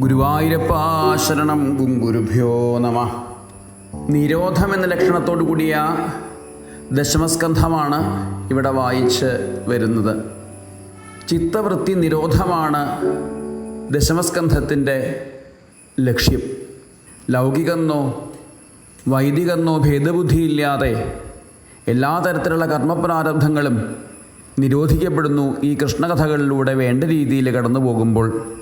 ഗുരുവായൂരപ്പ ശരണം ഗുരുഭ്യോ നമ. നിരോധം എന്ന ലക്ഷണത്തോടു കൂടിയ ദശമസ്കന്ധമാണ് ഇവിടെ വായിച്ച് വരുന്നത്. ചിത്തവൃത്തി നിരോധമാണ് ദശമസ്കന്ധത്തിന്റെ ലക്ഷ്യം. ലൗകികന്നോ വൈദികന്നോ ഭേദബുദ്ധിയില്ലാതെ എല്ലാ തരത്തിലുള്ള കർമ്മപ്രാരബ്ധങ്ങളും നിരോധിക്കപ്പെടുന്നു ഈ കൃഷ്ണകഥകളിലൂടെ വേണ്ട രീതിയിൽ കടന്നു പോകുമ്പോൾ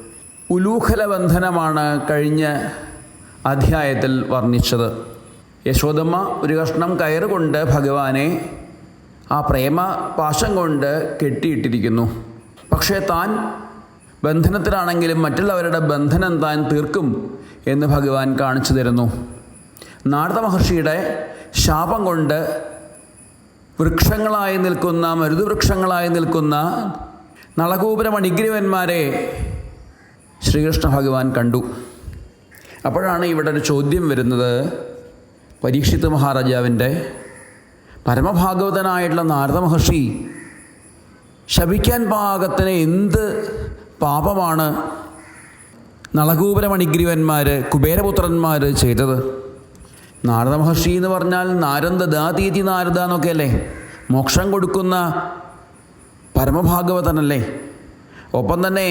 ഉലൂഖല ബന്ധനമാണ് കഴിഞ്ഞ അധ്യായത്തിൽ വർണിച്ചത്. യശോദമ്മ ഒരു കഷ്ണം കയറുകൊണ്ട് ഭഗവാനെ ആ പ്രേമ പാശം കൊണ്ട് കെട്ടിയിട്ടിരിക്കുന്നു. പക്ഷേ താൻ ബന്ധനത്തിലാണെങ്കിലും മറ്റുള്ളവരുടെ ബന്ധനം താൻ തീർക്കും എന്ന് ഭഗവാൻ കാണിച്ചു തരുന്നു. നാരദ മഹർഷിയുടെ ശാപം കൊണ്ട് വൃക്ഷങ്ങളായി നിൽക്കുന്ന മരുതുവൃക്ഷങ്ങളായി നിൽക്കുന്ന നളകൂപുരം മണിഗ്രീവന്മാരെ ശ്രീകൃഷ്ണ ഭഗവാൻ കണ്ടു. അപ്പോഴാണ് ഇവിടെ ഒരു ചോദ്യം വരുന്നത്. പരീക്ഷിത് മഹാരാജാവിന്റെ പരമഭാഗവതനായിട്ടുള്ള നാരദ മഹർഷി ശപിക്കാൻ പാകത്തിന് എന്ത് പാപമാണ് നളകൂപരമണിഗ്രീവന്മാർ കുബേരപുത്രന്മാർ ചെയ്തത്? നാരദ മഹർഷി എന്ന് പറഞ്ഞാൽ നാരന്ദ ദാതീതി നാരദ എന്നൊക്കെ അല്ലേ മോക്ഷം കൊടുക്കുന്ന പരമഭാഗവതനല്ലേ? ഒപ്പം തന്നെ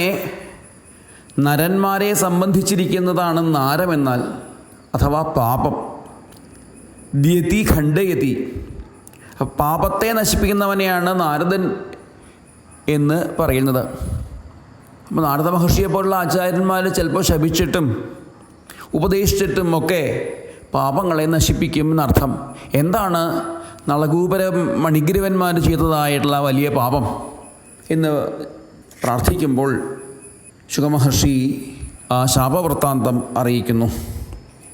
നരന്മാരെ സംബന്ധിച്ചിരിക്കുന്നതാണ് നാരമെന്നാൽ അഥവാ പാപം. ദ്യതി ഖണ്ഡയതി. പാപത്തെ നശിപ്പിക്കുന്നവനെയാണ് നാരദൻ എന്ന് പറയുന്നത്. അപ്പോൾ നാരദ മഹർഷിയെ പോലുള്ള ആചാര്യന്മാർ ചിലപ്പോൾ ശപിച്ചിട്ടും ഉപദേശിച്ചിട്ടും ഒക്കെ പാപങ്ങളെ നശിപ്പിക്കും എന്നർത്ഥം. എന്താണ് നളകൂപര മണിഗ്രീവന്മാർ ചെയ്തതായിട്ടുള്ള വലിയ പാപം എന്ന് പ്രാർത്ഥിക്കുമ്പോൾ ശുഖമഹർഷി ആ ശാപവൃത്താന്തം അറിയിക്കുന്നു.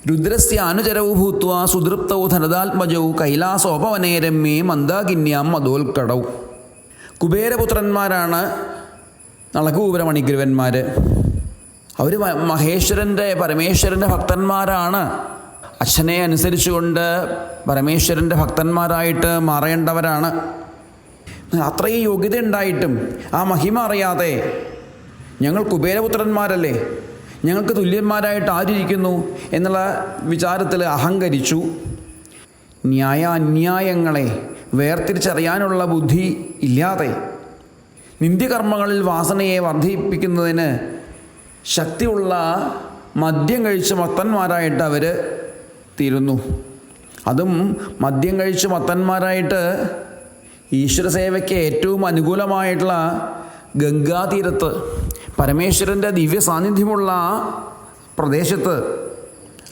രുദ്രസ്യ അനുചരവു ഭൂത്വ സുതൃപ്തൗ ധനതാത്മജൗ കൈലാസോപവനേ രമ്യേ മന്ദാകിന്യാം മതോൽക്കടൗ. കുബേരപുത്രന്മാരാണ് നളകൂപുരമണിഗ്രുവന്മാർ അവർ മഹേശ്വരന്റെ പരമേശ്വരന്റെ ഭക്തന്മാരാണ്. അച്ഛനെ അനുസരിച്ചുകൊണ്ട് പരമേശ്വരന്റെ ഭക്തന്മാരായിട്ട് മാറേണ്ടവരാണ്. അത്രയും യോഗ്യത ഉണ്ടായിട്ടും ആ മഹിമ അറിയാതെ ഞങ്ങൾ കുബേരപുത്രന്മാരല്ലേ? ഞങ്ങൾക്ക് തുല്യന്മാരായിട്ട് ആരിയിരിക്കുന്നു എന്നുള്ള വിചാരത്തിൽ അഹങ്കരിച്ചു. ന്യായ അന്യായങ്ങളെ വേർതിരിച്ചറിയാനുള്ള ബുദ്ധി ഇല്ലാതെ നിന്ദ്യകർമ്മങ്ങളിൽ വാസനയെ വർദ്ധിപ്പിക്കുന്നതിന് ശക്തിയുള്ള മദ്യം കഴിച്ച് മത്തന്മാരായിട്ട് അവർ തീരുന്നു. അതും മദ്യം കഴിച്ച് മത്തന്മാരായിട്ട് ഈശ്വരസേവയ്ക്ക് ഏറ്റവും അനുകൂലമായിട്ടുള്ള ഗംഗാതീരത്ത് പരമേശ്വരന്റെ ദിവ്യ സാന്നിധ്യമുള്ള പ്രദേശത്ത്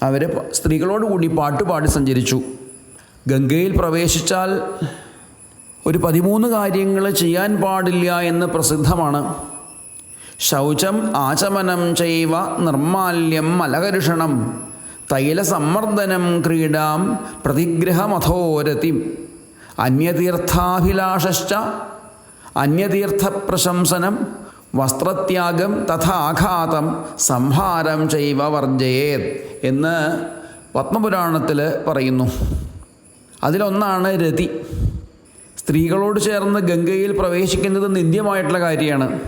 അവർ സ്ത്രീകളോടുകൂടി പാട്ടുപാടി സഞ്ചരിച്ചു. ഗംഗയിൽ പ്രവേശിച്ചാൽ ഒരു പതിമൂന്ന് കാര്യങ്ങൾ ചെയ്യാൻ പാടില്ല എന്ന് പ്രസിദ്ധമാണ്. ശൗചം ആചമനം ചെയ്വ നിർമാല്യം മലകരുഷണം തൈലസമ്മർദ്ദനം ക്രീഡാം പ്രതിഗ്രഹമഥോരതിം അന്യതീർത്ഥ അന്യതീർത്ഥപ്രശംസനം വസ്ത്രത്യാഗം തഥാഘാതം സംഹാരം ചെയ്വ വർജയേത് എന്ന് പത്മപുരാണത്തിൽ പറയുന്നു. അതിലൊന്നാണ് രതി. സ്ത്രീകളോട് ചേർന്ന് ഗംഗയിൽ പ്രവേശിക്കുന്നത് നിന്ദ്യമായിട്ടുള്ള കാര്യമാണ്.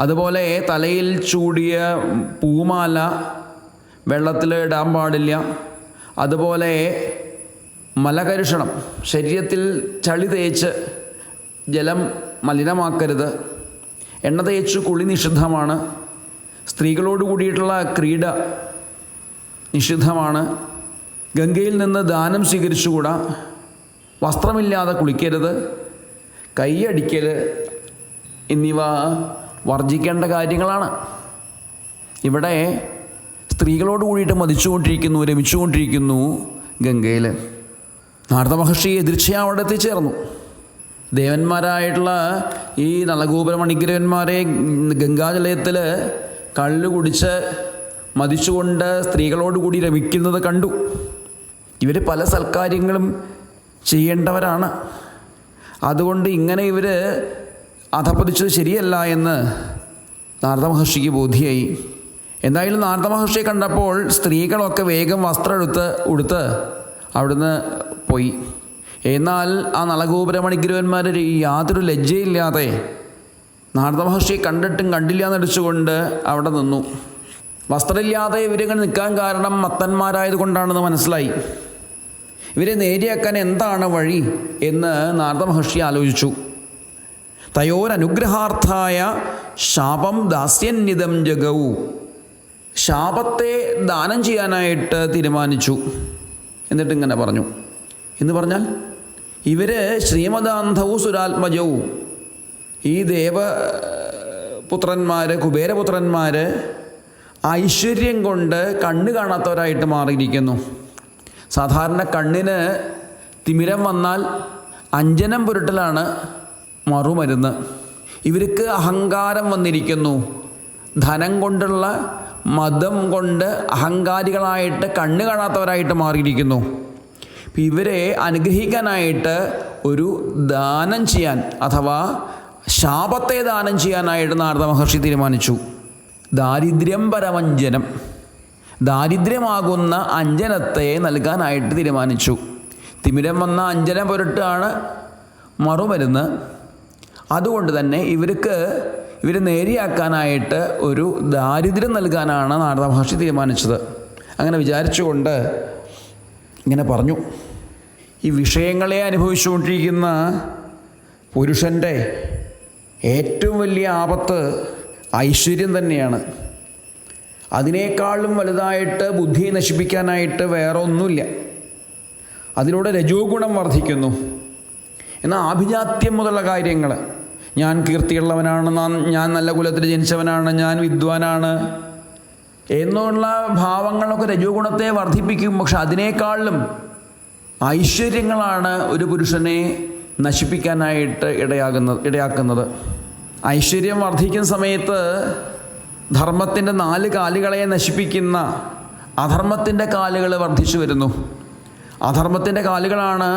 അതുപോലെ തലയിൽ ചൂടിയ പൂമാല വെള്ളത്തിൽ ഇടാൻ പാടില്ല. അതുപോലെ മലകരുഷണം ശരീരത്തിൽ ചളി തേച്ച് ജലം മലിനമാക്കരുത്. എണ്ണ തേച്ച് കുളി നിഷിദ്ധമാണ്. സ്ത്രീകളോട് കൂടിയിട്ടുള്ള ക്രീഡ നിഷിദ്ധമാണ്. ഗംഗയിൽ നിന്ന് ദാനം സ്വീകരിച്ചുകൂടാ. വസ്ത്രമില്ലാതെ കുളിക്കരുത്. കൈയടിക്കൽ എന്നിവ വർജിക്കേണ്ട കാര്യങ്ങളാണ്. ഇവിടെ സ്ത്രീകളോട് കൂടിയിട്ട് മതിച്ചുകൊണ്ടിരിക്കുന്നു രമിച്ചുകൊണ്ടിരിക്കുന്നു ഗംഗയിൽ നാരദ മഹർഷി എതിർച്ചയാ അവിടെ എത്തിച്ചേർന്നു ദേവന്മാരായിട്ടുള്ള ഈ നളഗോപുര മണിഗ്രഹന്മാരെ ഗംഗാജലയത്തിൽ കള്ളു കുടിച്ച് മതിച്ചുകൊണ്ട് സ്ത്രീകളോട് കൂടി രമിക്കുന്നത് കണ്ടു. ഇവർ പല സൽക്കാര്യങ്ങളും ചെയ്യേണ്ടവരാണ്. അതുകൊണ്ട് ഇങ്ങനെ ഇവർ അധപ്പതിച്ചത് ശരിയല്ല എന്ന് നാരദ മഹർഷിക്ക് ബോധിയായി. എന്തായാലും നാരദ മഹർഷിയെ കണ്ടപ്പോൾ സ്ത്രീകളൊക്കെ വേഗം വസ്ത്രം എടുത്ത് ഉടുത്ത് അവിടുന്ന് പോയി. എന്നാൽ ആ നളഗോപുരമണിഗ്രഹന്മാർ യാതൊരു ലജ്ജയില്ലാതെ നാരദ മഹർഷിയെ കണ്ടിട്ടും കണ്ടില്ല എന്നടിച്ചുകൊണ്ട് അവിടെ നിന്നു. വസ്ത്രമില്ലാതെ ഇവരിങ്ങനെ നിൽക്കാൻ കാരണം മത്തന്മാരായതുകൊണ്ടാണെന്ന് മനസ്സിലായി. ഇവരെ നേരിയാക്കാൻ എന്താണ് വഴി എന്ന് നാരദ മഹർഷി ആലോചിച്ചു. തയോരനുഗ്രഹാർത്ഥായ ശാപം ദാസ്യന്യതം ജഗവു. ശാപത്തെ ദാനം ചെയ്യാനായിട്ട് തീരുമാനിച്ചു. എന്നിട്ടിങ്ങനെ പറഞ്ഞു. എന്ന് പറഞ്ഞാൽ ഇവർ ശ്രീമദാന്ധവും സുരാത്മജവും. ഈ ദേവപുത്രന്മാർ കുബേരപുത്രന്മാർ ഐശ്വര്യം കൊണ്ട് കണ്ണ് കാണാത്തവരായിട്ട് മാറിയിരിക്കുന്നു. സാധാരണ കണ്ണിന് തിമിരം വന്നാൽ അഞ്ജനം പുരട്ടലാണ് മറുമരുന്ന്. ഇവർക്ക് അഹങ്കാരം വന്നിരിക്കുന്നു. ധനം കൊണ്ടുള്ള മതം കൊണ്ട് അഹങ്കാരികളായിട്ട് കണ്ണ് കാണാത്തവരായിട്ട് മാറിയിരിക്കുന്നു. ഇവരെ അനുഗ്രഹിക്കാനായിട്ട് ഒരു ദാനം ചെയ്യാൻ അഥവാ ശാപത്തെ ദാനം ചെയ്യാനായിട്ട് നാരദ മഹർഷി തീരുമാനിച്ചു. ദാരിദ്ര്യം പരമഞ്ജനം. ദാരിദ്ര്യമാകുന്ന അഞ്ജനത്തെ നൽകാനായിട്ട് തീരുമാനിച്ചു. തിമിരം വന്ന അഞ്ജനം പുരട്ടാണ് മറുമരുന്ന്. അതുകൊണ്ട് തന്നെ ഇവർക്ക് ഇവർ നേരിയാക്കാനായിട്ട് ഒരു ദാരിദ്ര്യം നൽകാനാണ് നാരദ മഹർഷി തീരുമാനിച്ചത്. അങ്ങനെ വിചാരിച്ചുകൊണ്ട് ഇങ്ങനെ പറഞ്ഞു. ഈ വിഷയങ്ങളെ അനുഭവിച്ചുകൊണ്ടിരിക്കുന്ന പുരുഷന്റെ ഏറ്റവും വലിയ ആപത്ത് ഐശ്വര്യം തന്നെയാണ്. അതിനേക്കാളും വലുതായിട്ട് ബുദ്ധിയെ നശിപ്പിക്കാനായിട്ട് വേറെ ഒന്നുമില്ല അതിലൂടെ രജോ ഗുണം വർദ്ധിക്കുന്നു. എന്നാൽ ആഭിജാത്യം മുതലുള്ള കാര്യങ്ങൾ ഞാൻ കീർത്തിയുള്ളവനാണ് ഞാൻ നല്ല കുലത്തിൽ ജനിച്ചവനാണ് ഞാൻ വിദ്വാനാണ് എന്നുള്ള ഭാവങ്ങളൊക്കെ രജോ ഗുണത്തെ വർദ്ധിപ്പിക്കും. പക്ഷെ അതിനേക്കാളും ഐശ്വര്യങ്ങളാണ് ഒരു പുരുഷനെ നശിപ്പിക്കാനായിട്ട് ഇടയാകുന്നത് ഇടയാക്കുന്നത്. ഐശ്വര്യം വർദ്ധിക്കുന്ന സമയത്ത് ധർമ്മത്തിന്റെ നാല് കാലുകളെ നശിപ്പിക്കുന്ന അധർമ്മത്തിന്റെ കാലുകൾ വർദ്ധിച്ചു വരുന്നു. അധർമ്മത്തിന്റെ കാലുകളാണ്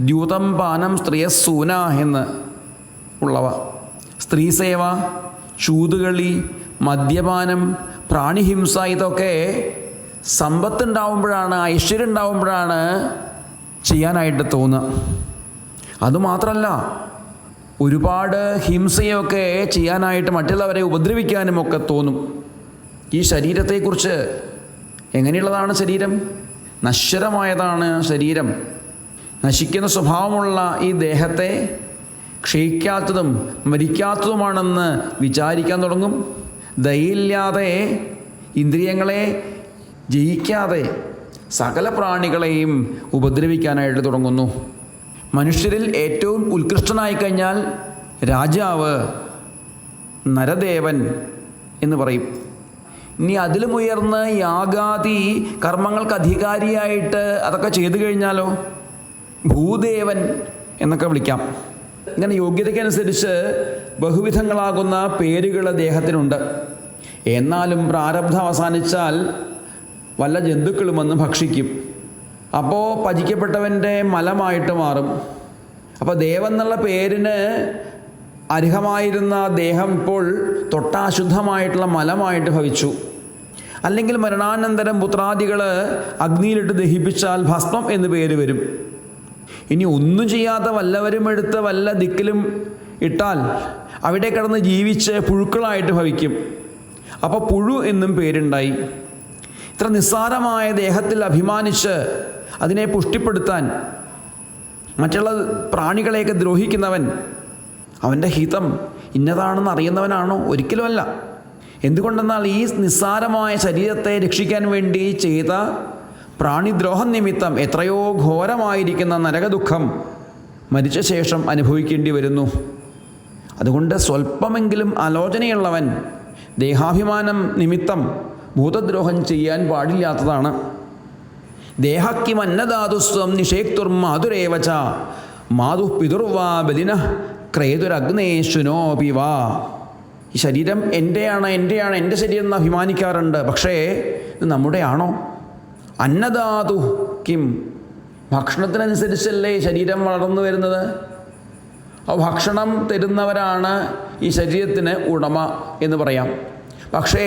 ദ്യൂതം പാനം സ്ത്രീയസൂന എന്ന് ഉള്ളവ. സ്ത്രീ സേവ ചൂതുകളി മദ്യപാനം പ്രാണിഹിംസ ഇതൊക്കെ സമ്പത്തുണ്ടാവുമ്പോഴാണ് ഐശ്വര്യം ഉണ്ടാവുമ്പോഴാണ് ചെയ്യാനായിട്ട് തോന്നുക. അതുമാത്രമല്ല ഒരുപാട് ഹിംസയൊക്കെ ചെയ്യാനായിട്ട് മറ്റുള്ളവരെ ഉപദ്രവിക്കാനും ഒക്കെ തോന്നും. ഈ ശരീരത്തെക്കുറിച്ച് എങ്ങനെയുള്ളതാണ് ശരീരം? നശ്വരമായതാണ് ശരീരം. നശിക്കുന്ന സ്വഭാവമുള്ള ഈ ദേഹത്തെ ക്ഷയിക്കാത്തതും മരിക്കാത്തതുമാണെന്ന് വിചാരിക്കാൻ തുടങ്ങും. ദയയില്ലാതെ ഇന്ദ്രിയങ്ങളെ ജയിക്കാതെ സകല പ്രാണികളെയും ഉപദ്രവിക്കാനായിട്ട് തുടങ്ങുന്നു. മനുഷ്യരിൽ ഏറ്റവും ഉത്കൃഷ്ടനായി കഴിഞ്ഞാൽ രാജാവ് നരദേവൻ എന്ന് പറയും. ഇനി അതിലും ഉയർന്ന് യാഗാദി കർമ്മങ്ങൾക്ക് അധികാരിയായിട്ട് അതൊക്കെ ചെയ്തു കഴിഞ്ഞാലോ? ഭൂദേവൻ എന്നൊക്കെ വിളിക്കാം. ഇങ്ങനെ യോഗ്യതയ്ക്കനുസരിച്ച് ബഹുവിധങ്ങളാകുന്ന പേരുകൾ അദ്ദേഹത്തിനുണ്ട്. എന്നാലും പ്രാരബ്ധം അവസാനിച്ചാൽ വല്ല ജന്തുക്കളും വന്ന് ഭക്ഷിക്കും. അപ്പോൾ ഭജിക്കപ്പെട്ടവന്റെ മലമായിട്ട് മാറും. അപ്പോൾ ദേവെന്നുള്ള പേരിന് അർഹമായിരുന്ന ദേഹം ഇപ്പോൾ തൊട്ടാശുദ്ധമായിട്ടുള്ള മലമായിട്ട് ഭവിച്ചു. അല്ലെങ്കിൽ മരണാനന്തരം പുത്രാദികൾ അഗ്നിയിലിട്ട് ദഹിപ്പിച്ചാൽ ഭസ്മം എന്ന് പേര് വരും. ഇനി ഒന്നും ചെയ്യാത്ത വല്ലവരും എടുത്ത് വല്ല ദിക്കിലും ഇട്ടാൽ അവിടെ കിടന്ന് ജീവിച്ച് പുഴുക്കളായിട്ട് ഭവിക്കും. അപ്പോൾ പുഴു എന്നും പേരുണ്ടായി. ഇത്ര നിസ്സാരമായ ദേഹത്തിൽ അഭിമാനിച്ച് അതിനെ പുഷ്ടിപ്പെടുത്താൻ മറ്റുള്ള പ്രാണികളെയൊക്കെ ദ്രോഹിക്കുന്നവൻ അവന്റെ ഹിതം ഇന്നതാണെന്ന് അറിയുന്നവനാണോ? ഒരിക്കലുമല്ല എന്തുകൊണ്ടെന്നാൽ ഈ നിസ്സാരമായ ശരീരത്തെ രക്ഷിക്കാൻ വേണ്ടി ചെയ്ത പ്രാണിദ്രോഹം നിമിത്തം എത്രയോ ഘോരമായിരിക്കുന്ന നരകദുഃഖം മരിച്ച ശേഷം അനുഭവിക്കേണ്ടി വരുന്നു. അതുകൊണ്ട് സ്വല്പമെങ്കിലും ആലോചനയുള്ളവൻ ദേഹാഭിമാനം നിമിത്തം ഭൂതദ്രോഹം ചെയ്യാൻ പാടില്ലാത്തതാണ്. ദേഹക്കിമന്നധാതുസ്വം നിഷേക്തുർമാതുരേവച. മാതു പിതുർവാ ബലിന ക്രേതുരഗ്നേശുനോപി വാ. ഈ ശരീരം എന്റെയാണ് എന്റെയാണ് എന്റെ ശരീരം എന്ന് അഭിമാനിക്കാറുണ്ട്. പക്ഷേ ഇത് നമ്മുടെയാണോ? ആണോ അന്നധാതു കിം? ഭക്ഷണത്തിനനുസരിച്ചല്ലേ ശരീരം വളർന്നു വരുന്നത്? ആ ഭക്ഷണം തരുന്നവരാണ് ഈ ശരീരത്തിന് ഉടമ എന്ന് പറയാം. പക്ഷേ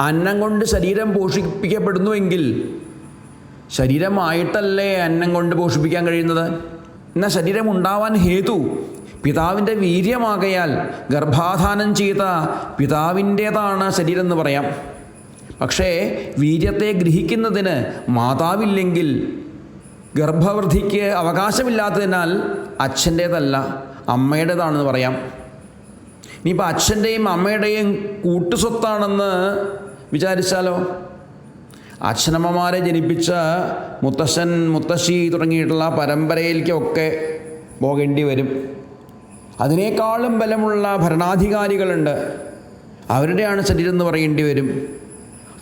അന്നം കൊണ്ട് ശരീരം പോഷിപ്പിക്കപ്പെടുന്നുവെങ്കിൽ ശരീരമായിട്ടല്ലേ അന്നം കൊണ്ട് പോഷിപ്പിക്കാൻ കഴിയുന്നത്? എന്നാൽ ശരീരം ഉണ്ടാവാൻ ഹേതു. പിതാവിന്റെ വീര്യമാകയാൽ ഗർഭാധാനം ചെയ്ത പിതാവിന്റേതാണ് ശരീരം എന്ന് പറയാം. പക്ഷേ വീര്യത്തെ ഗ്രഹിക്കുന്നതിന് മാതാവില്ലെങ്കിൽ ഗർഭവൃദ്ധിക്ക് അവകാശമില്ലാത്തതിനാൽ അച്ഛന്റേതല്ല അമ്മയുടേതാണെന്ന് പറയാം. ഇനിയിപ്പോൾ അച്ഛന്റെയും അമ്മയുടെയും കൂട്ടുസ്വത്താണെന്ന് വിചാരിച്ചാലോ? അച്ഛനമ്മമാരെ ജനിപ്പിച്ച മുത്തശ്ശൻ മുത്തശ്ശി തുടങ്ങിയിട്ടുള്ള പരമ്പരയിലേക്കൊക്കെ പോകേണ്ടി വരും. അതിനേക്കാളും ബലമുള്ള ഭരണാധികാരികളുണ്ട്. അവരുടെയാണ് ശരീരം എന്ന് പറയേണ്ടി വരും.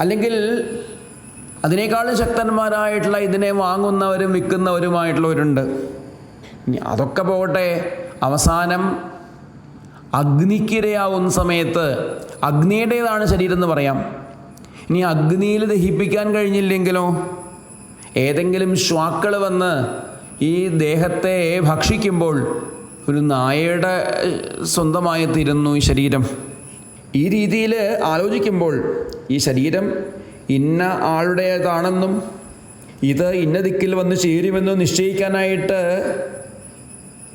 അല്ലെങ്കിൽ അതിനേക്കാളും ശക്തന്മാരായിട്ടുള്ള ഇതിനെ വാങ്ങുന്നവരും വിൽക്കുന്നവരുമായിട്ടുള്ളവരുണ്ട്. അതൊക്കെ പോകട്ടെ. അവസാനം അഗ്നിക്കിരയാവുന്ന സമയത്ത് അഗ്നിയുടേതാണ് ശരീരം എന്ന് പറയാം. ഇനി അഗ്നിയിൽ ദഹിപ്പിക്കാൻ കഴിഞ്ഞില്ലെങ്കിലോ? ഏതെങ്കിലും ശ്വാക്കൾ വന്ന് ഈ ദേഹത്തെ ഭക്ഷിക്കുമ്പോൾ ഒരു നായയുടെ സ്വന്തമായി തീരുന്നു ഈ ശരീരം. ഈ രീതിയിൽ ആലോചിക്കുമ്പോൾ ഈ ശരീരം ഇന്ന ആളുടേതാണെന്നും ഇത് ഇന്ന ദിക്കിൽ വന്ന് ചേരുമെന്നും നിശ്ചയിക്കാനായിട്ട്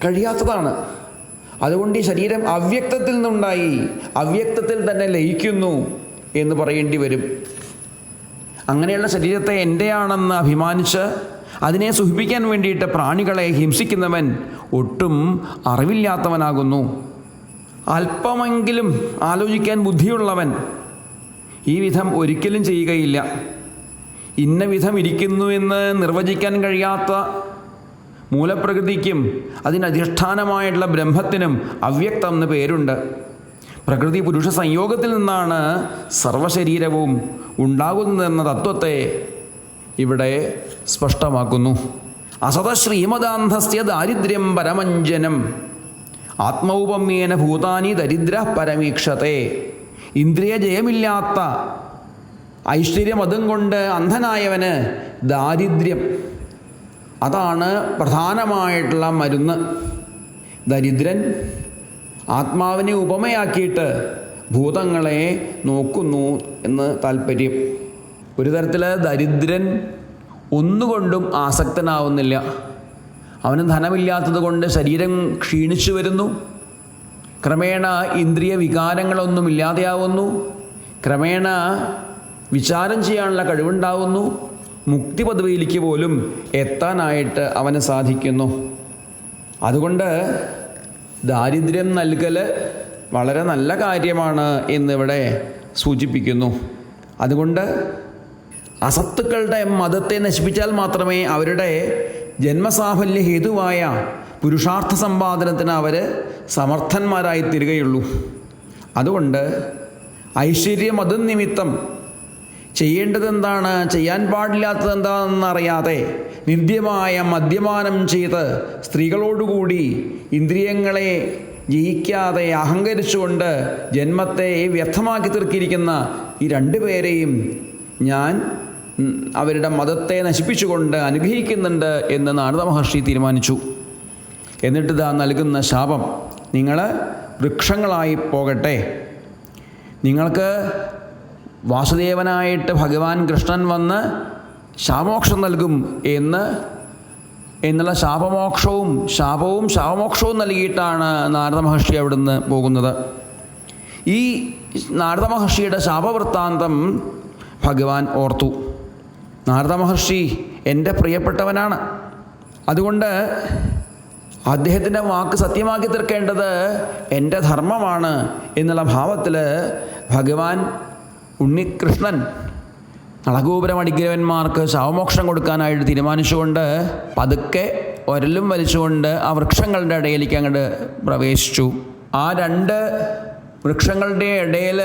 കഴിയാത്തതാണ്. അതുകൊണ്ട് ഈ ശരീരം അവ്യക്തത്തിൽ നിന്നുണ്ടായി. അവ്യക്തത്തിൽ തന്നെ ലയിക്കുന്നു. എന്ന് പറയേണ്ടി വരും. അങ്ങനെയുള്ള ശരീരത്തെ എന്റെയാണെന്ന് അഭിമാനിച്ച് അതിനെ സുഖിപ്പിക്കാൻ വേണ്ടിയിട്ട് പ്രാണികളെ ഹിംസിക്കുന്നവൻ ഒട്ടും അറിവില്ലാത്തവനാകുന്നു. അല്പമെങ്കിലും ആലോചിക്കാൻ ബുദ്ധിയുള്ളവൻ ഈ വിധം ഒരിക്കലും ചെയ്യുകയില്ല. ഇന്ന വിധം ഇരിക്കുന്നു എന്ന് നിർവചിക്കാൻ കഴിയാത്ത മൂലപ്രകൃതിക്കും അതിനധിഷ്ഠാനമായിട്ടുള്ള ബ്രഹ്മത്തിനും അവ്യക്തം എന്ന് പേരുണ്ട്. പ്രകൃതി പുരുഷ സംയോഗത്തിൽ നിന്നാണ് സർവശരീരവും ഉണ്ടാകുന്നതെന്ന തത്വത്തെ ഇവിടെ സ്പഷ്ടമാക്കുന്നു. അസത ശ്രീമദാന്ധസ്യ ദാരിദ്ര്യം പരമഞ്ജനം. ആത്മൗപമ്യേന ഭൂതാനി ദരിദ്ര പരമീക്ഷത്തെ. ഇന്ദ്രിയ ജയമില്ലാത്ത ഐശ്വര്യം അതും കൊണ്ട് അന്ധനായവന് ദാരിദ്ര്യം. അതാണ് പ്രധാനമായിട്ടുള്ള മരുന്ന്. ദരിദ്രൻ ആത്മാവിനെ ഉപമയാക്കിയിട്ട് ഭൂതങ്ങളെ നോക്കുന്നു എന്ന് താല്പര്യം. ഒരു തരത്തിൽ ദരിദ്രൻ ഒന്നുകൊണ്ടും ആസക്തനാവുന്നില്ല. അവന് ധനമില്ലാത്തത് കൊണ്ട് ശരീരം ക്ഷീണിച്ചു വരുന്നു. ക്രമേണ ഇന്ദ്രിയ വികാരങ്ങളൊന്നും ഇല്ലാതെയാവുന്നു. ക്രമേണ വിചാരം ചെയ്യാനുള്ള കഴിവുണ്ടാവുന്നു. മുക്തി പദവിയിലേക്ക് പോലും എത്താനായിട്ട് അവന് സാധിക്കുന്നു. അതുകൊണ്ട് ദാരിദ്ര്യം നൽകൽ വളരെ നല്ല കാര്യമാണ് എന്നിവിടെ സൂചിപ്പിക്കുന്നു. അതുകൊണ്ട് അസത്തുക്കളുടെ മതത്തെ നശിപ്പിച്ചാൽ മാത്രമേ അവരുടെ ജന്മസാഫല്യ ഹേതുവായ പുരുഷാർത്ഥ സമ്പാദനത്തിന് അവർ സമർത്ഥന്മാരായി തീരുകയുള്ളൂ. അതുകൊണ്ട് ഐശ്വര്യ മതം നിമിത്തം ചെയ്യേണ്ടത് എന്താണ് ചെയ്യാൻ പാടില്ലാത്തത് എന്താണെന്നറിയാതെ നിന്ദ്യമായ മദ്യപാനം ചെയ്ത് സ്ത്രീകളോടുകൂടി ഇന്ദ്രിയങ്ങളെ ജയിക്കാതെ അഹങ്കരിച്ചുകൊണ്ട് ജന്മത്തെ വ്യർത്ഥമാക്കി തീർക്കിയിരിക്കുന്ന ഈ രണ്ടുപേരെയും ഞാൻ അവരുടെ മതത്തെ നശിപ്പിച്ചുകൊണ്ട് അനുഗ്രഹിക്കുന്നുണ്ട് എന്ന് നാരദ മഹർഷി തീരുമാനിച്ചു. എന്നിട്ട് ഇതാ നൽകുന്ന ശാപം. നിങ്ങൾ വൃക്ഷങ്ങളായി പോകട്ടെ. നിങ്ങൾക്ക് വാസുദേവനായിട്ട് ഭഗവാൻ കൃഷ്ണൻ വന്ന് ശാമോക്ഷം നൽകും എന്ന് എന്നുള്ള ശാപമോക്ഷവും ശാപവും ശാപമോക്ഷവും നൽകിയിട്ടാണ് നാരദ മഹർഷി അവിടുന്ന് പോകുന്നത്. ഈ നാരദ മഹർഷിയുടെ ശാപവൃത്താന്തം ഭഗവാൻ ഓർത്തു. നാരദ മഹർഷി എന്റെ പ്രിയപ്പെട്ടവനാണ്. അതുകൊണ്ട് അദ്ദേഹത്തിന്റെ വാക്ക് സത്യമാക്കി തീർക്കേണ്ടത് എന്റെ ധർമ്മമാണ് എന്നുള്ള ഭാവത്തിൽ ഭഗവാൻ ഉണ്ണികൃഷ്ണൻ. നളഗോപുരമടിഗ്രവന്മാർക്ക് ശവമോക്ഷം കൊടുക്കാനായിട്ട് തീരുമാനിച്ചുകൊണ്ട് പതുക്കെ ഒരലും വലിച്ചുകൊണ്ട് ആ വൃക്ഷങ്ങളുടെ ഇടയിലേക്ക് അങ്ങോട്ട് പ്രവേശിച്ചു. ആ രണ്ട് വൃക്ഷങ്ങളുടെ ഇടയിൽ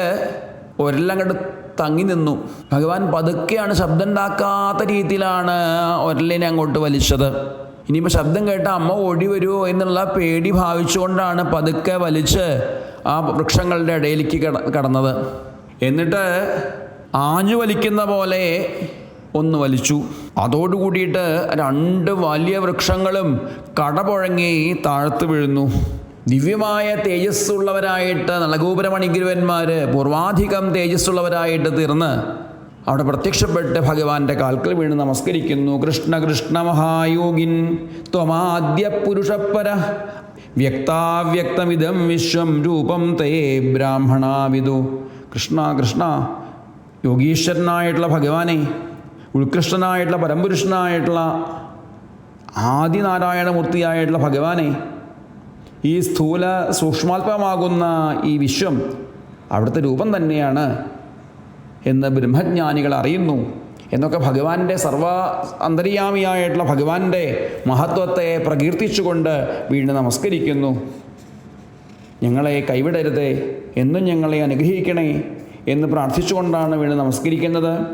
ഒരലങ്ങോട്ട് തങ്ങി നിന്നു. ഭഗവാൻ പതുക്കെയാണ് ശബ്ദം ഉണ്ടാക്കാത്ത രീതിയിലാണ് ഒരലിനെ അങ്ങോട്ട് വലിച്ചത്. ഇനിയിപ്പോൾ ശബ്ദം കേട്ട അമ്മ ഓടി വരുമോ എന്നുള്ള പേടി ഭാവിച്ചുകൊണ്ടാണ് പതുക്കെ വലിച്ച് ആ വൃക്ഷങ്ങളുടെ ഇടയിലേക്ക് കട കടന്നത്. എന്നിട്ട് ആഞ്ഞു വലിക്കുന്ന പോലെ ഒന്ന് വലിച്ചു. അതോടുകൂടിയിട്ട് രണ്ട് വലിയ വൃക്ഷങ്ങളും കടപുഴങ്ങി താഴ്ത്തു വീഴുന്നു. ദിവ്യമായ തേജസ്സുള്ളവരായിട്ട് നളകൂപരമണിഗുരുവന്മാർ പൂർവാധികം തേജസ്സുള്ളവരായിട്ട് തീർന്ന് അവിടെ പ്രത്യക്ഷപ്പെട്ട് ഭഗവാന്റെ കാൽക്കൽ വീണ് നമസ്കരിക്കുന്നു. കൃഷ്ണ കൃഷ്ണ മഹായോഗിൻ ത്വമാദ്യ പുരുഷപ്പര വ്യക്താവ്യക്തമിതം വിശ്വം രൂപം തേ ബ്രാഹ്മണാവിദു. കൃഷ്ണ കൃഷ്ണ യോഗീശ്വരനായിട്ടുള്ള ഭഗവാനെ ഉത്കൃഷ്ടനായിട്ടുള്ള പരമ്പുരുഷനായിട്ടുള്ള ആദിനാരായണമൂർത്തിയായിട്ടുള്ള ഭഗവാനെ ഈ സ്ഥൂല സൂക്ഷ്മാത്മമാകുന്ന ഈ വിശ്വം അവിടുത്തെ രൂപം തന്നെയാണ് എന്ന് ബ്രഹ്മജ്ഞാനികൾ അറിയുന്നു. എന്നൊക്കെ ഭഗവാന്റെ സർവ അന്തര്യാമിയായിട്ടുള്ള ഭഗവാന്റെ മഹത്വത്തെ പ്രകീർത്തിച്ചുകൊണ്ട് വീണ്ടും നമസ്കരിക്കുന്നു. ഞങ്ങളെ കൈവിടരുതേ എന്നും ഞങ്ങളെ അനുഗ്രഹിക്കണേ എന്ന് പ്രാർത്ഥിച്ചുകൊണ്ടാണ് വീണ് നമസ്കരിക്കുന്നത്.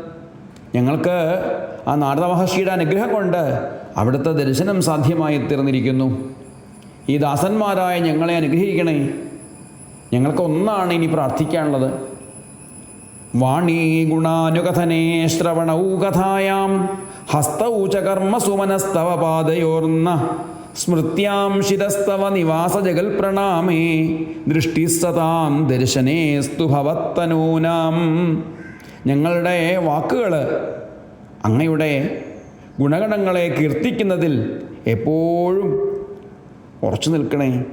ഞങ്ങൾക്ക് ആ നാരദ മഹർഷിയുടെ അനുഗ്രഹം കൊണ്ട് അവിടുത്തെ ദർശനം സാധ്യമായി തീർന്നിരിക്കുന്നു. ഈ ദാസന്മാരായ ഞങ്ങളെ അനുഗ്രഹിക്കണേ. ഞങ്ങൾക്ക് ഒന്നാണ് ഇനി പ്രാർത്ഥിക്കാനുള്ളത്. വാണീ ഗുണാനുകഥനേ ശ്രവണൗ കഥായാം ഹസ്തൗ ച സ്മൃത്യാം ശിരസ്തവ പ്രണാമേ. ദൃഷ്ടിസ്സതാം ദർശനേസ്തു ഭവത്തനൂനാം. ഞങ്ങളുടെ വാക്കുകൾ അങ്ങയുടെ ഗുണഗണങ്ങളെ കീർത്തിക്കുന്നതിൽ എപ്പോഴും ഉറച്ചു നിൽക്കണേ.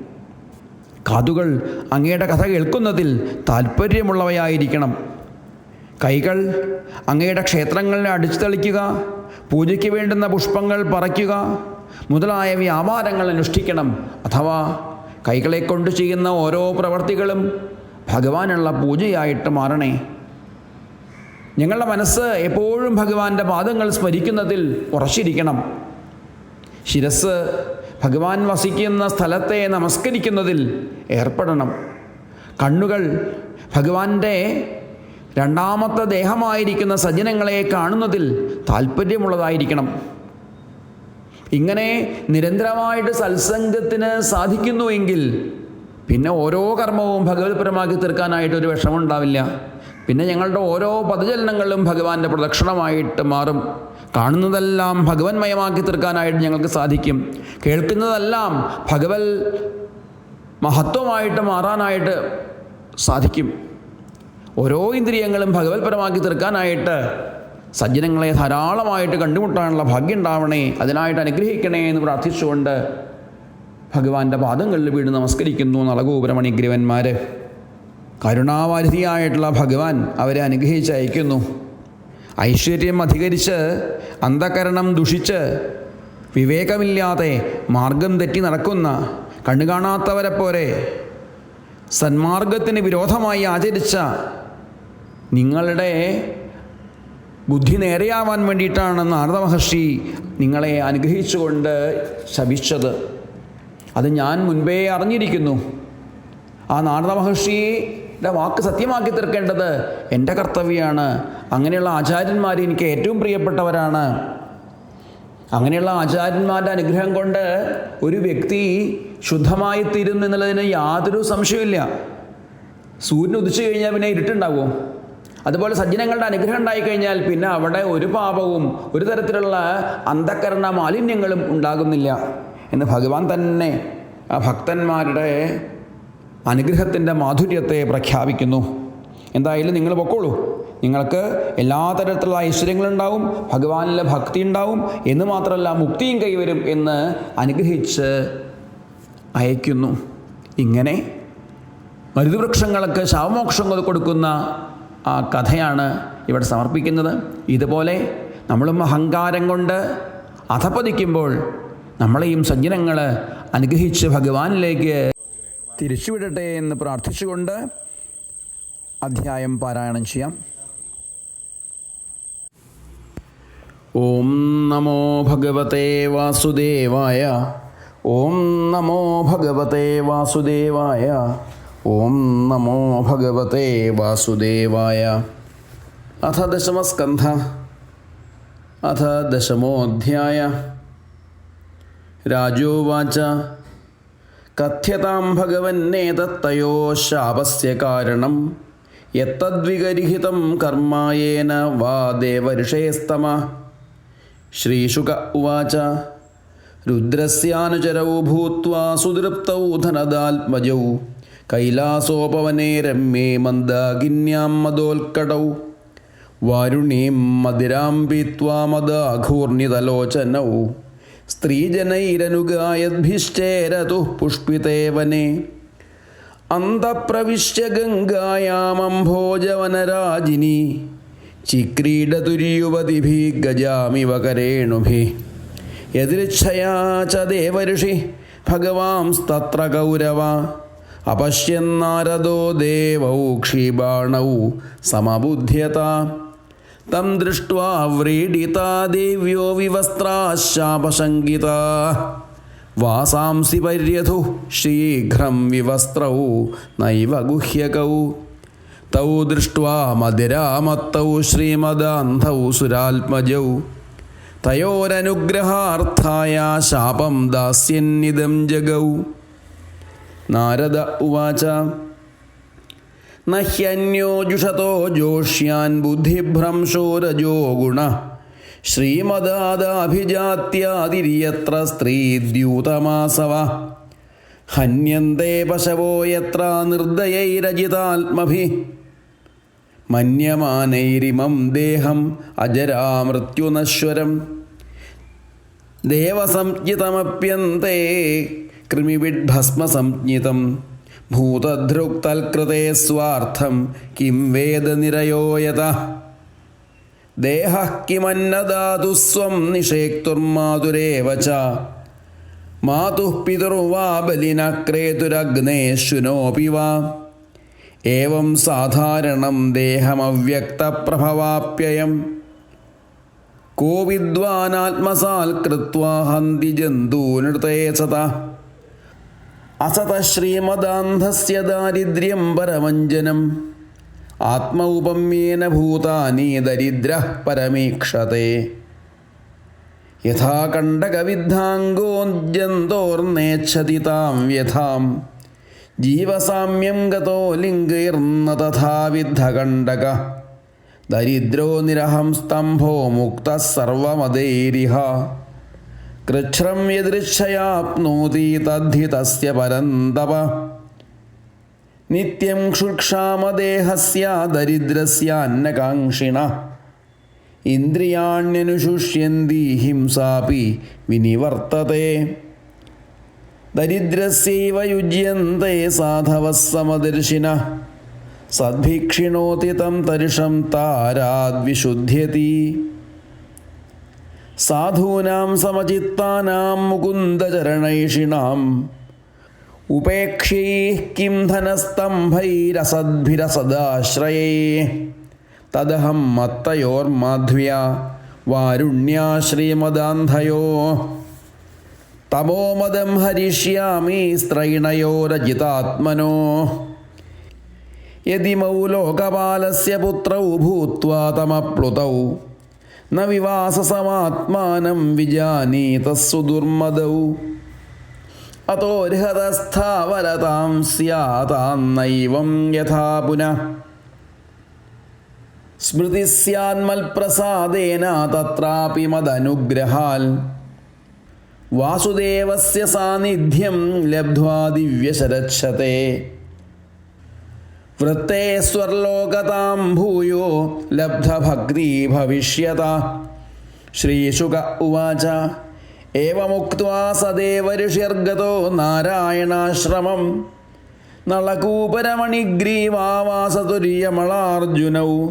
കാതുകൾ അങ്ങയുടെ കഥ കേൾക്കുന്നതിൽ താല്പര്യമുള്ളവയായിരിക്കണം കൈകൾ അങ്ങയുടെ ക്ഷേത്രങ്ങളെ അടിച്ചു തളിക്കുക പൂജയ്ക്ക് വേണ്ടുന്ന പുഷ്പങ്ങൾ പറിക്കുക മുതലായ വ്യാപാരങ്ങൾ അനുഷ്ഠിക്കണം. അഥവാ കൈകളെ കൊണ്ട് ചെയ്യുന്ന ഓരോ പ്രവർത്തികളും ഭഗവാനുള്ള പൂജയായിട്ട് മാറണേ. ഞങ്ങളുടെ മനസ്സ് എപ്പോഴും ഭഗവാന്റെ പാദങ്ങൾ സ്മരിക്കുന്നതിൽ ഉറച്ചിരിക്കണം. ശിരസ് ഭഗവാൻ വസിക്കുന്ന സ്ഥലത്തെ നമസ്കരിക്കുന്നതിൽ ഏർപ്പെടണം. കണ്ണുകൾ ഭഗവാന്റെ രണ്ടാമത്തെ ദേഹമായിരിക്കുന്ന സജ്ജനങ്ങളെ കാണുന്നതിൽ താല്പര്യമുള്ളതായിരിക്കണം ഇങ്ങനെ നിരന്തരമായിട്ട് സത്സംഗത്തിന് സാധിക്കുന്നുവെങ്കിൽ പിന്നെ ഓരോ കർമ്മവും ഭഗവത്പരമാക്കി തീർക്കാനായിട്ട് ഒരു വിഷമമുണ്ടാവില്ല. പിന്നെ ഞങ്ങളുടെ ഓരോ പദചലനങ്ങളും ഭഗവാന്റെ പ്രദക്ഷിണമായിട്ട് മാറും. കാണുന്നതെല്ലാം ഭഗവന്മയമാക്കി തീർക്കാനായിട്ട് ഞങ്ങൾക്ക് സാധിക്കും. കേൾക്കുന്നതെല്ലാം ഭഗവൽ മഹത്വമായിട്ട് മാറാനായിട്ട് സാധിക്കും. ഓരോ ഇന്ദ്രിയങ്ങളും ഭഗവത്പരമാക്കി തീർക്കാനായിട്ട് സജ്ജനങ്ങളെ ധാരാളമായിട്ട് കണ്ടുമുട്ടാനുള്ള ഭാഗ്യം ഉണ്ടാവണേ അതിനായിട്ട് അനുഗ്രഹിക്കണേ എന്ന് പ്രാർത്ഥിച്ചുകൊണ്ട് ഭഗവാന്റെ പാദങ്ങളിൽ വീണ് നമസ്കരിക്കുന്നു നളഗോപുരമണിഗ്രവന്മാർ കരുണാവാരിധിയായിട്ടുള്ള ഭഗവാൻ അവരെ അനുഗ്രഹിച്ച് അയക്കുന്നു ഐശ്വര്യം അധികരിച്ച് അന്ധകരണം ദുഷിച്ച് വിവേകമില്ലാതെ മാർഗം തെറ്റി നടക്കുന്ന കണ്ണുകാണാത്തവരെ പോലെ സന്മാർഗത്തിന് വിരോധമായി ആചരിച്ച നിങ്ങളുടെ ബുദ്ധി നേരെയാവാൻ വേണ്ടിയിട്ടാണ് നാരദ മഹർഷി നിങ്ങളെ അനുഗ്രഹിച്ചുകൊണ്ട് ശപിച്ചത്. അത് ഞാൻ മുൻപേ അറിഞ്ഞിരിക്കുന്നു. ആ നാരദ മഹർഷിയുടെ വാക്ക് സത്യമാക്കി തീർക്കേണ്ടത് എന്റെ കർത്തവ്യമാണ് അങ്ങനെയുള്ള ആചാര്യന്മാർ എനിക്ക് ഏറ്റവും പ്രിയപ്പെട്ടവരാണ്. അങ്ങനെയുള്ള ആചാര്യന്മാരുടെ അനുഗ്രഹം കൊണ്ട് ഒരു വ്യക്തി ശുദ്ധമായി തീരുന്നു എന്നുള്ളതിന് യാതൊരു സംശയമില്ല സൂര്യൻ ഉദിച്ചു കഴിഞ്ഞാൽ പിന്നെ ഇരുട്ടുണ്ടാവുമോ? അതുപോലെ സജ്ജനങ്ങളുടെ അനുഗ്രഹം ഉണ്ടായിക്കഴിഞ്ഞാൽ പിന്നെ അവിടെ ഒരു പാപവും ഒരു തരത്തിലുള്ള അന്ധകരണ മാലിന്യങ്ങളും ഉണ്ടാകുന്നില്ല എന്ന് ഭഗവാൻ തന്നെ ആ ഭക്തന്മാരുടെ അനുഗ്രഹത്തിന്റെ മാധുര്യത്തെ പ്രഖ്യാപിക്കുന്നു. എന്തായാലും നിങ്ങൾ പൊക്കോളൂ. നിങ്ങൾക്ക് എല്ലാ തരത്തിലുള്ള ഐശ്വര്യങ്ങളുണ്ടാവും ഭഗവാനിലെ ഭക്തി ഉണ്ടാവും എന്ന് മാത്രമല്ല മുക്തിയും കൈവരും എന്ന് അനുഗ്രഹിച്ച് അയക്കുന്നു ഇങ്ങനെ മരുതുവൃക്ഷങ്ങൾക്ക് ശവമോക്ഷം കൊടുക്കുന്ന ആ കഥയാണ് ഇവിടെ സമർപ്പിക്കുന്നത്. ഇതുപോലെ നമ്മളും അഹങ്കാരം കൊണ്ട് അധപ്പതിക്കുമ്പോൾ നമ്മളെയും സജ്ജനങ്ങൾ അനുഗ്രഹിച്ച് ഭഗവാനിലേക്ക് തിരിച്ചുവിടട്ടെ എന്ന് പ്രാർത്ഥിച്ചുകൊണ്ട് അധ്യായം പാരായണം ചെയ്യാം. ഓം നമോ ഭഗവത്തെ വാസുദേവായ ഓം നമോ ഭഗവത്തെ വാസുദേവായ ഓം നമോ ഭഗവതേ വാസുദേവായ. അഥ ദശമസ്കന്ധ. അഥ ദശമോധ്യായ. രാജോവാച. കഥ്യതാം ഭഗവന്നേതത്തയോ ശാപസ്യ കാരണം. യത്തദ്വിഗരിഹിതം കർമായേന വാ ദേവഋഷേസ്തമ ശ്രീശുക ഉവാച. രുദ്രസ്യാനുചരൗ ഭൂത്വാ സുതൃപ്തൗ ധനദാത്മജൗ. കൈലാസോപവനെ രമ്യേ മന്ദാകിന്യാം മദോൽക്കടൗ. വാരുണീം മദിരാം പീത്വാ മദാഘൂർണിതലോചനൗ സ്ത്രീജനൈരനുഗായദ്ഭിശ്ചേരതു പുഷ്പിതേ വനെ അന്തപ്രവിശ്യ ഗംഗായാമംഭോജവനരാജിനി ചിക്രീഡതുര്യുവതിഭി ഗജാമിവ കരേണുഭി. യദൃച്ഛയാ ച ദേവഋഷി ഭഗവാംസ്തത്ര കൗരവ അപശ്യന്നാരദോ ദേവൗ ക്ഷീബാണൗ സമബുദ്ധ്യത. തം ദൃഷ്ട്രീഡിതാ വ്രീഡിതാ ദേവ്യോ വിവസ്ത്രാശാപശങ്കിത. വാസാംസി പര്യഥു ശീഘ്രം വിവസ്ത്രൗ നൈവ ഗുഹ്യകൗ. തൗ ദൃഷ്ട മതിരാമത്തൗ ശ്രീമദാന്ധൗ സുരാത്മജൗ. തയോരനുഗ്രഹാർത്ഥായ ശാപം ദാസ്യന്നിദം ജഗൗ. നാരദ ഉവാച. നഹ്യന്യോജുഷതോ ജോഷ്യാൻ ബുദ്ധിഭ്രംശോ രജോ ഗുണ. ശ്രീമദാദാഭിജാത്യാതിരിയത്ര സ്ത്രീദ്യൂതമാസവ. ഹന്യന്തേ പശവോ യത്ര നിർദ്ദയൈരജിതാത്മഭി മന്യമാനൈരിമം ദേഹം അജരാമൃത്യുനശ്വരം. ദേവസംജ്ഞിതമപ്യന്തേ കൃമിവിഡ്ഭസ്മസംജ്ഞിതം ഭൂതധൃക്തൽകൃതേ സ്വാർത്ഥം കിം വേദനിരയോയത ദേഹ കിമന്നദാതു സ്വം നിഷേക്തുർമാതുരേവ മാതുഃ പിതുർവാ ബലിന ഏവം സാധാരണം ദേഹമവ്യക്തപ്രഭവാപ്യയം. കോ വിദ്വാനാത്മസാൽ കൃത്വാ ഹന്തി ജന്തൂനൃതേ സത അസത ശ്രീമദാന്ധസ്യ ദാരിദ്ര്യം പരമഞ്ജനം. ആത്മൗപമ്യേന ഭൂതാനി ദരിദ്ര പരമീക്ഷത്തെ യഥാ കണ്ടകവിദ്ധാംഗോജന്തോർന്നേച്ഛതി താം വ്യഥാം. ജീവസാമ്യം ഗതോ ലിംഗൈർന്ന തഥാവിദ്ധകണ്ടക ദരിദ്രോ നിരഹം സ്തംഭോ മുക്ത സർവമതൈരിഹ. കൃച്ഛ്രം യദൃച്ഛയാപ്നോതി തദ്ധി തസ്യ പരന്തപ നിത്യം ക്ഷുക്ഷാമദേഹസ്യ ദരിദ്രസ്യാന്നകാംക്ഷിണ ഇന്ദ്രിയാണ്യനുശുഷ്യന്തി ഹിംസാപി വിനിവർത്തത്തെ ദരിദ്രസ്യൈവ യുജ്യന്തേ സാധവः സമദർശിന സദ്ഭിക്ഷിണോതി തം തരിഷം താരാദ്വിശുദ്ധ്യതി സാധൂനാം സമചിത്താനാം മുകുന്ദചരണൈഷിണാം. ഉപേക്ഷൈ കിം ധനസ്തംഭൈരസദ്ഭിരസദാശ്രയേ. തദഹം മത്തയോർമാധ്വ്യ വാരുണ്യാ ശ്രീമദാന്ധയോ. തമോമദം ഹരിഷ്യാമി സ്ത്രൈണയോരജിതാത്മനോ യതിമൗ ലോകപാലസ്യ പുത്രൗ ഭൂത്വാ തമപ്ലുതൗ. ന വിവാസസമാത്മാനം വിജാനീതസ്സു ദുർമദൗ. അതോർഹതസ്ഥാവരതാം സ്യാതാന്നൈവം യഥാ പുനഃ. സ്മൃതി സ്യാന്മൽപ്രസാദേന തത്രാപി മദനുഗ്രഹാൽ. വാസുദേവസ്യ സാന്നിധ്യം ലബ്ധ്വാ ദിവ്യശരക്ഷത്തെ വൃത്തേ സ്വർലോകതാം ഭൂയോ ലബ്ധഭക്തി ഭവിഷ്യത ശ്രീശുക ഉവാച ഏവമുക്ത്വാ സദേവഋഷിർഗതോ നാരായണാശ്രമം. നളകൂപരമണിഗ്രീവാവാസതുര്യമളാർജുനൗ.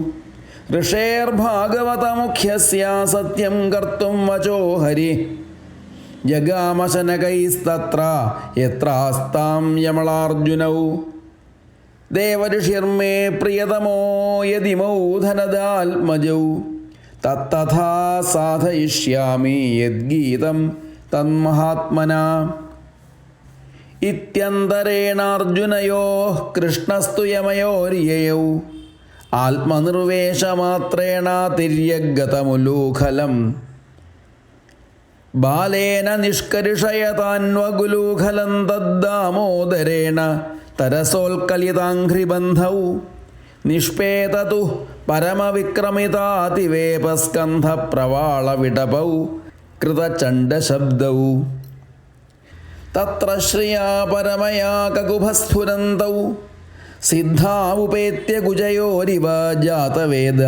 ഋഷേർഭാഗവതമുഖ്യസ്യ സത്യം കർത്തും വചോ ഹരി. ജഗാമശനകൈസ്തത്ര യത്രാസ്താം യമളാർജുനൗ ദേവഋഷിർമേ പ്രിയതമോ യതിമൗധനദാത്മജൗ തത്തഥാ സാധയിഷ്യാമി യദ്ഗീതം തന്മഹാത്മനാ. ഇത്യന്തരേണാർജുനയോ കൃഷ്ണസ്തു യമയോര്യയൗ. ആത്മനിർവേശമാത്രേണ തിര്യഗതമുലൂഖലം. ബാലേന നിഷ്കരിഷയതാൻവഗുലൂഖലം തദ്ദാമോദരേണ തരസോൽക്കലിതാഘ്രിബന്ധൗ. നിഷ്പേതതു പരമവിക്രമിതാതിവേപസ്കന്ധപ്രവാളവിടപൗ കൃതചണ്ഡശബ്ദൗ. തത്ര ശ്രിയാ പരമയാ കകുഭസ്ഫുരന്തൗ സിദ്ധാവുപേത്യ കുജയോരിവ ജാതവേദ.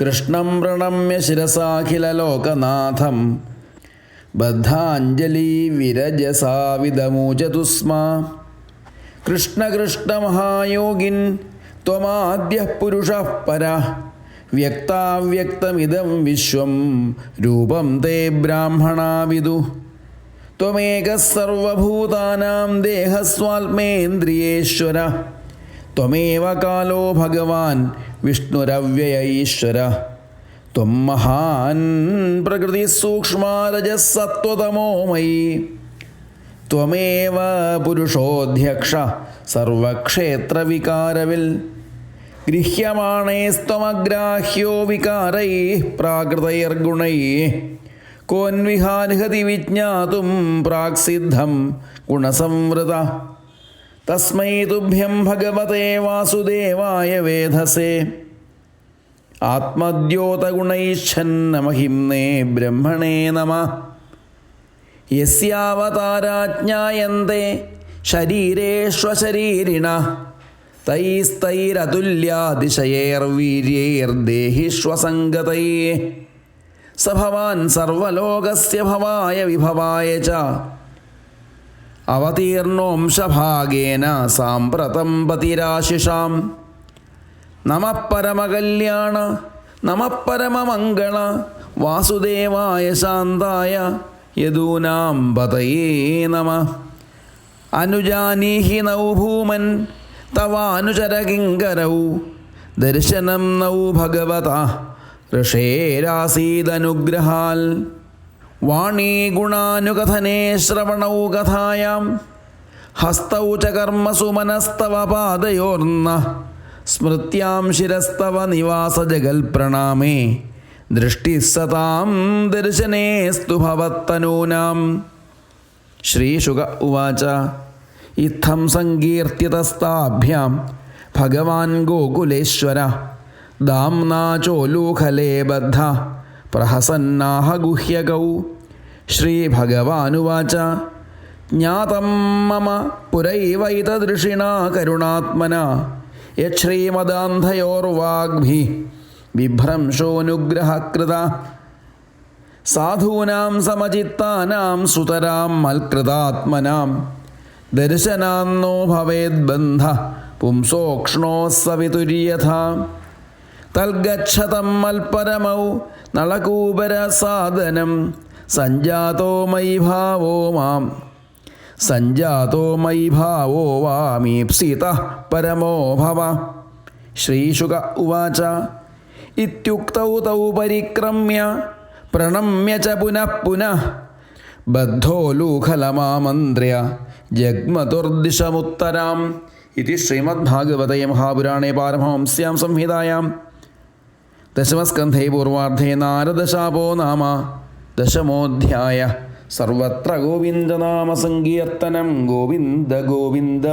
കൃഷ്ണം പ്രണമ്യ ശിരസാഖിലലോകനാഥം. ബദ്ധാഞ്ജലി വിരജസാവിദമൂചതു സ്മ കൃഷ്ണകൃഷ്ണമഹായോഗിൻ ത്വമാദ്യ പുരുഷ പര. വ്യക്താവ്യക്തമിതം വിശ്വം രൂപം തേ ബ്രാഹ്മണാവിദു ത്വമേക സർവഭൂതാനാം ദേഹസ്വാത്മേന്ദ്രിയേശ്വര. ത്വമേവ കാലോ ഭഗവാൻ വിഷ്ണുരവ്യയ ഈശ്വര. ത്വം മഹാൻ പ്രകൃതി സൂക്ഷ്മാരജസത്വതമോമയി ത്വമേവ പുരുഷോധ്യക്ഷ സർവക്ഷേത്രവികാരവിൽ. ഗൃഹ്യമാണേസ്ത്വമഗ്രാഹ്യോ വികാരൈ പ്രാകൃതൈർഗുണൈ. കോൻവിഹാർഹതി വിജ്ഞാതും പ്രാക്സിദ്ധം ഗുണസംവൃത. തസ്മൈ തുഭ്യം ഭഗവതേ വാസുദേവായ വേധസേ. ആത്മദ്യോതഗുണൈച്ഛന്നമഹിംനേ ബ്രഹ്മണേ നമ. യസ്യാവതാരാജ്ഞായന്തെ ശരീരേഷ്വശരീരിണ തൈസ്തൈരതുല്യാതിശയേർവീര്യൈർദേഹിഷ്വസംഗതൈ സ ഭവാൻ സർവലോകസ്യ ഭവായ വിഭവായ ച. അവതീർണോംശഭാഗേന സാമ്പ്രതം പതിരാശിഷാം. നമ പരമകല്യാണ നമ പരമമംഗള വാസുദേവായ ശാന്തായ യദൂനാം പതയേ നമ. അനുജാനീഹി നൗ ഭൂമൻ തവാനുചരകിങ്കരൗ ദർശനം നൗ ഭഗവത. ഋഷേരാസീദനുഗ്രഹാൽ വാണീ ഗുണാനുകഥനേ ശ്രവണൗ കഥായാം. ഹസ്തൗ ച കർമ്മസു മനസ്തവ പാദയോർന്ന സ്മൃത്യാം ശിരസ്തവ നിവാസജഗൽ പ്രണാമേ ദൃഷ്ടിസ്സതാം ദർശനേസ്തു ഭവത്തനൂനാം. ശ്രീശുക ഉവാച ഇത്തം സങ്കീർത്തിതസ്താഭ്യാം ഭഗവാൻ ഗോകുലേശ്വര ദാംനാ ചോലൂഖലേ ബദ്ധ പ്രഹസന്നാഹ ഗുഹ്യകൗ. ശ്രീഭഗവാനുവാച ജ്ഞാതം മമ പുരൈവൈതദൃഷിണാ കരുണാത്മന യശ്രീമദാന്ധയോർവാഗ്ഭി ബിഭ്രംശോനുഗ്രഹകൃത സാധൂനാം സമചിത്താനാം സുതരാം മൽകൃതാത്മനാം. ദർശനാന്നോ ഭവേദ് ബന്ധ. പുംസോക്ഷ്ണോ സവിതുര്യഥ തൽഗച്ഛതം മൽപരമൗ നളകൂപരസാദനം സഞ്ജാതോ മയി ഭാവോ മാം. സഞ്ജാതോ മയി ഭാവോ വാമീപ്സിത പരമോ ഭവ. ശ്രീശുക ഉവാച. ഇത്യുക്തൗ തൗ പരിക്രമ്യ പ്രണമ്യ ച പുനഃ പുനഃ ബദ്ധോലൂഖലമാമന്ത്ര്യ ജഗ്മതുർദിശമുത്തരാം ഇതി ശ്രീമദ്ഭാഗവതേ മഹാപുരാണേ പാരമഹംസ്യാം സംഹിതായാം ദശമസ്കന്ധേ പൂർവാർദ്ധേ നാരദശാപോ നാമ ദശമോധ്യായ സർവത്ര ഗോവിന്ദനാമസങ്കീർത്തനം ഗോവിന്ദ ഗോവിന്ദ